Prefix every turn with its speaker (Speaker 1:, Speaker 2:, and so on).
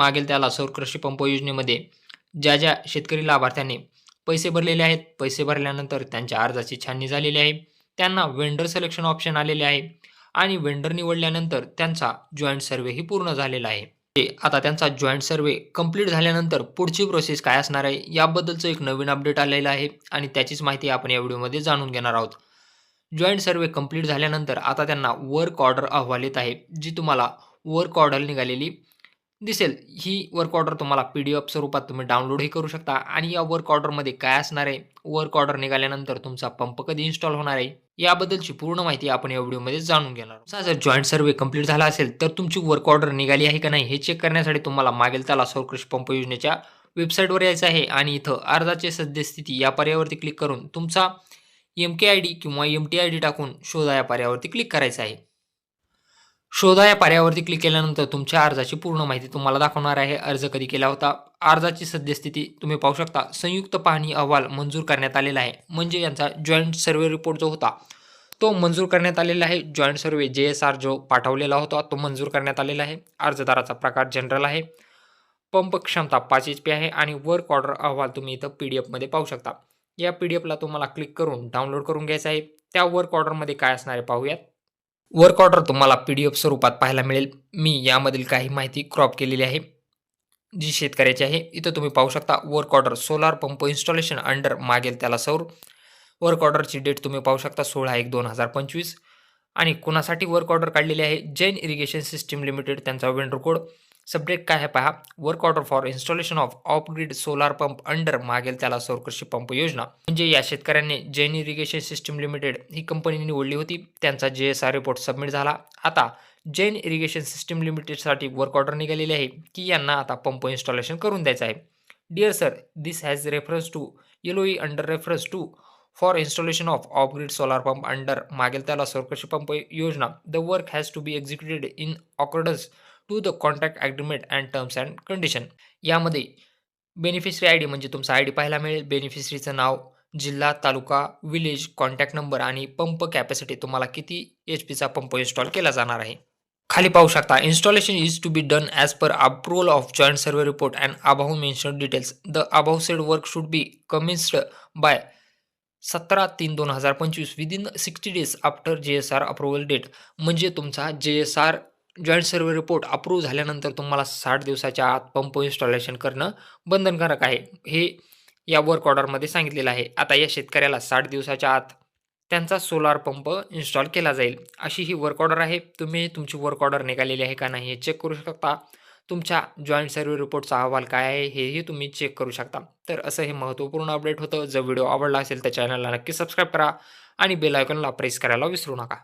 Speaker 1: मागेल त्याला सौर कृषी पंप योजनेमध्ये. ज्या ज्या शेतकरी लाभार्थ्यांनी पैसे भरलेले आहेत पैसे भरल्यानंतर त्यांच्या अर्जाची छाननी झालेली आहे. त्यांना वेंडर सिलेक्शन ऑप्शन आलेले आहे. आणि वेंडर निवडल्यानंतर त्यांचा जॉईंट सर्वेही पूर्ण झालेला आहे. ते आता त्यांचा जॉईंट सर्वे कंप्लीट झाल्यानंतर पुढची प्रोसेस काय असणार आहे याबद्दलचं एक नवीन अपडेट आलेलं आहे आणि त्याचीच माहिती आपण या व्हिडिओमध्ये जाणून घेणार आहोत. जॉईंट सर्वे कंप्लीट झाल्यानंतर आता त्यांना वर्क ऑर्डर अहवाल येत आहे जी तुम्हाला वर्क ऑर्डर निघालेली दिसेल. ही वर्क ऑर्डर तुम्हाला पी डी एफ स्वरूपात तुम्ही डाउनलोडही करू शकता. आणि या वर्क ऑर्डरमध्ये काय असणार आहे? वर्क ऑर्डर निघाल्यानंतर तुमचा पंप कधी इन्स्टॉल होणार आहे? याबद्दलची पूर्ण माहिती आपण या व्हिडिओमध्ये जाणून घेणार आहोत. जर जॉईंट सर्वे कंप्लीट झाला असेल तर तुमची वर्क ऑर्डर निघाली आहे का नाही हे चेक करण्यासाठी तुम्हाला मागेल त्याला सौरकृषी पंप योजनेच्या वेबसाईटवर यायचं आहे. आणि इथं अर्जाची सद्यस्थिती या पर्यायावरती क्लिक करून तुमचा एम के आय डी किंवा एम टी आय डी टाकून शोधा या पर्यायावरती क्लिक करायचं आहे. शोधा या पर्यावरती क्लिक केल्यानंतर तुमच्या अर्जाची पूर्ण माहिती तुम्हाला दाखवणार आहे. अर्ज कधी केला होता? अर्जाची सद्यस्थिती तुम्ही पाहू शकता. संयुक्त पाहणी अहवाल मंजूर करण्यात आलेला आहे. म्हणजे यांचा जॉईंट सर्वे रिपोर्ट जो होता तो मंजूर करण्यात आलेला आहे. जॉईंट सर्वे जे एस आर जो पाठवलेला होता तो मंजूर करण्यात आलेला आहे. अर्जदाराचा प्रकार जनरल आहे. पंप क्षमता पाच एच पी आहे आणि वर्क ऑर्डर अहवाल तुम्ही इथं पी डी एफमध्ये पाहू शकता. या पी डी एफला तुम्हाला क्लिक करून डाउनलोड करून घ्यायचं आहे. त्या वर्क ऑर्डरमध्ये काय असणार आहे पाहूयात. वर्क ऑर्डर तुम्हाला पी डी एफ स्वरूपात पाहायला मिळेल. मी यामधील काही माहिती क्रॉप केलेली आहे. जी शेतकऱ्याची आहे इथं तुम्ही पाहू शकता work order solar pump installation under मागेल त्याला सौर. वर्क ऑर्डरची डेट तुम्ही पाहू शकता सोळा एक दोन हजार पंचवीस. आणि कोणासाठी वर्क ऑर्डर काढलेली आहे? जैन इरिगेशन सिस्टीम लिमिटेड त्यांचा वेंडर कोड सब्जेक्ट काय आहे पहा? Work order for installation of off grid solar pump under मागेल त्याला सौरकृषी पंप योजना. म्हणजे या शेतकऱ्यांनी जैन इरिगेशन सिस्टीम लिमिटेड ही कंपनी निवडली होती. त्यांचा जे एस आर रिपोर्ट सबमिट झाला. आता जैन इरिगेशन सिस्टीम लिमिटेडसाठी वर्क ऑर्डर निघालेली आहे की यांना आता पंप इन्स्टॉलेशन करून द्यायचं आहे. Dear sir this has reference to LOI under reference to for installation of off grid solar pump under मागेल त्याला सरकशी पंप योजना. The work has to be executed in accordance to the contract agreement and terms and condition यामध्ये beneficiary I D म्हणजे तुमचा I D पाहायला मिळेल. बेनिफिशरीचं नाव जिल्हा तालुका विलेज कॉन्टॅक्ट नंबर आणि पंप कॅपॅसिटी तुम्हाला किती एच पीचा पंप इन्स्टॉल केला जाणार आहे. खाली पाहू शकता installation is to be done as per approval of joint survey report and above mention details the above said work should be commenced by सतरा तीन दोन हजार पंचवीस within sixty days after J S R approval date म्हणजे तुमचा J S R joint survey report approve झाल्यानंतर तुम्हाला साठ दिवसाच्या आत पंप इन्स्टॉलेशन करणं बंधनकारक आहे. हे या वर्क ऑर्डरमध्ये सांगितलेलं आहे. आता या शेतकऱ्याला साठ दिवसाच्या आत त्यांचा सोलार पंप इन्स्टॉल केला जाईल. अशी ही वर्क ऑर्डर आहे. तुम्ही तुमची वर्क ऑर्डर निघालेली आहे का नाही हे चेक करू शकता. तुमच्या जॉईंट सर्वे रिपोर्टचा अहवाल काय आहे हेही तुम्ही चेक करू शकता. तर असं हे महत्त्वपूर्ण अपडेट होतं. जर व्हिडिओ आवडला असेल तर चॅनलला नक्की सबस्क्राईब करा आणि बेल आयकॉनला प्रेस करायला विसरू नका.